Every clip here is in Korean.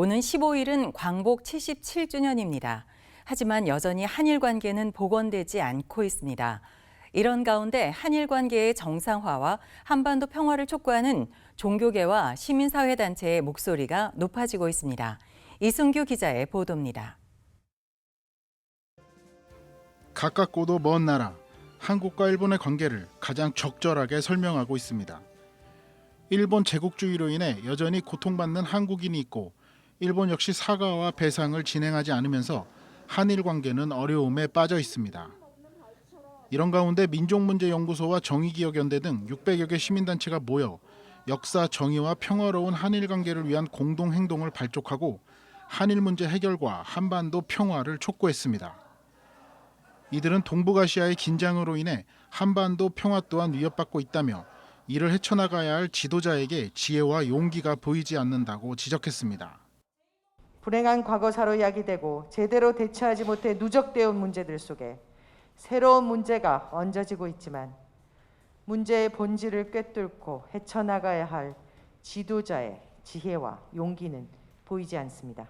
오는 15일은 광복 77주년입니다. 하지만 여전히 한일 관계는 복원되지 않고 있습니다. 이런 가운데 한일 관계의 정상화와 한반도 평화를 촉구하는 종교계와 시민사회단체의 목소리가 높아지고 있습니다. 이승규 기자의 보도입니다. 가깝고도 먼 나라 한국과 일본의 관계를 가장 적절하게 설명하고 있습니다. 일본 제국주의로 인해 여전히 고통받는 한국인이 있고 일본 역시 사과와 배상을 진행하지 않으면서 한일 관계는 어려움에 빠져 있습니다. 이런 가운데 민족문제연구소와 정의기억연대 등 600여 개 시민단체가 모여 역사 정의와 평화로운 한일 관계를 위한 공동 행동을 발족하고 한일 문제 해결과 한반도 평화를 촉구했습니다. 이들은 동북아시아의 긴장으로 인해 한반도 평화 또한 위협받고 있다며 이를 헤쳐나가야 할 지도자에게 지혜와 용기가 보이지 않는다고 지적했습니다. 불행한 과거사로 야기되고 제대로 대처하지 못해 누적되어 온 문제들 속에 새로운 문제가 얹어지고 있지만 문제의 본질을 꿰뚫고 헤쳐나가야 할 지도자의 지혜와 용기는 보이지 않습니다.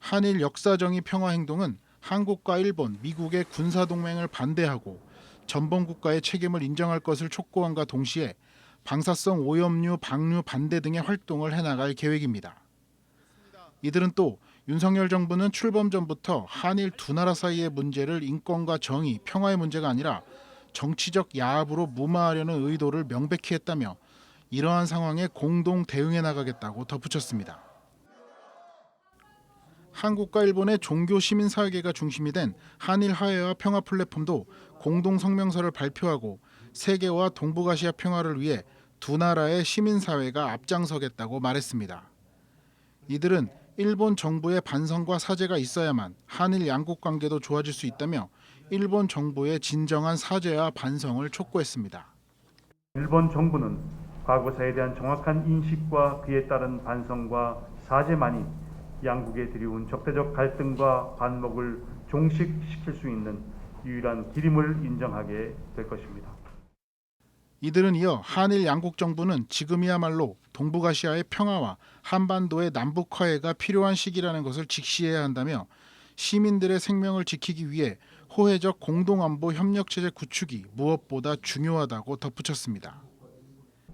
한일 역사정의 평화 행동은 한국과 일본, 미국의 군사 동맹을 반대하고 전범 국가의 책임을 인정할 것을 촉구함과 동시에 방사성 오염류 방류 반대 등의 활동을 해나갈 계획입니다. 이들은 또 윤석열 정부는 출범 전부터 한일 두 나라 사이의 문제를 인권과 정의, 평화의 문제가 아니라 정치적 야합으로 무마하려는 의도를 명백히 했다며 이러한 상황에 공동 대응해 나가겠다고 덧붙였습니다. 한국과 일본의 종교 시민 사회계가 중심이 된 한일 화해와 평화 플랫폼도 공동 성명서를 발표하고 세계와 동북아시아 평화를 위해 두 나라의 시민 사회가 앞장서겠다고 말했습니다. 이들은 일본 정부의 반성과 사죄가 있어야만 한일 양국 관계도 좋아질 수 있다며 일본 정부의 진정한 사죄와 반성을 촉구했습니다. 일본 정부는 과거사에 대한 정확한 인식과 그에 따른 반성과 사죄만이 양국에 들이운 적대적 갈등과 반목을 종식시킬 수 있는 유일한 길임을 인정하게 될 것입니다. 이들은 이어 한일 양국 정부는 지금이야말로 동북아시아의 평화와 한반도의 남북 화해가 필요한 시기라는 것을 직시해야 한다며 시민들의 생명을 지키기 위해 호혜적 공동안보 협력 체제 구축이 무엇보다 중요하다고 덧붙였습니다.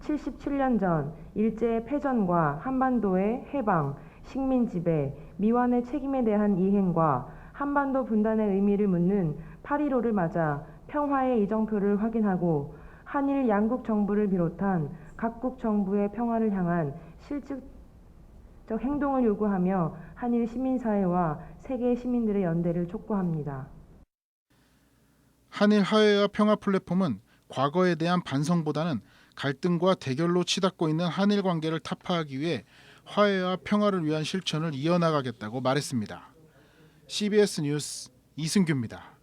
77년 전 일제의 패전과 한반도의 해방, 식민 지배, 미완의 책임에 대한 이행과 한반도 분단의 의미를 묻는 8.15를 맞아 평화의 이정표를 확인하고 한일 양국 정부를 비롯한 각국 정부의 평화를 향한 실질적 행동을 요구하며 한일 시민사회와 세계 시민들의 연대를 촉구합니다. 한일 화해와 평화 플랫폼은 과거에 대한 반성보다는 갈등과 대결로 치닫고 있는 한일 관계를 타파하기 위해 화해와 평화를 위한 실천을 이어나가겠다고 말했습니다. CBS 뉴스 이승규입니다.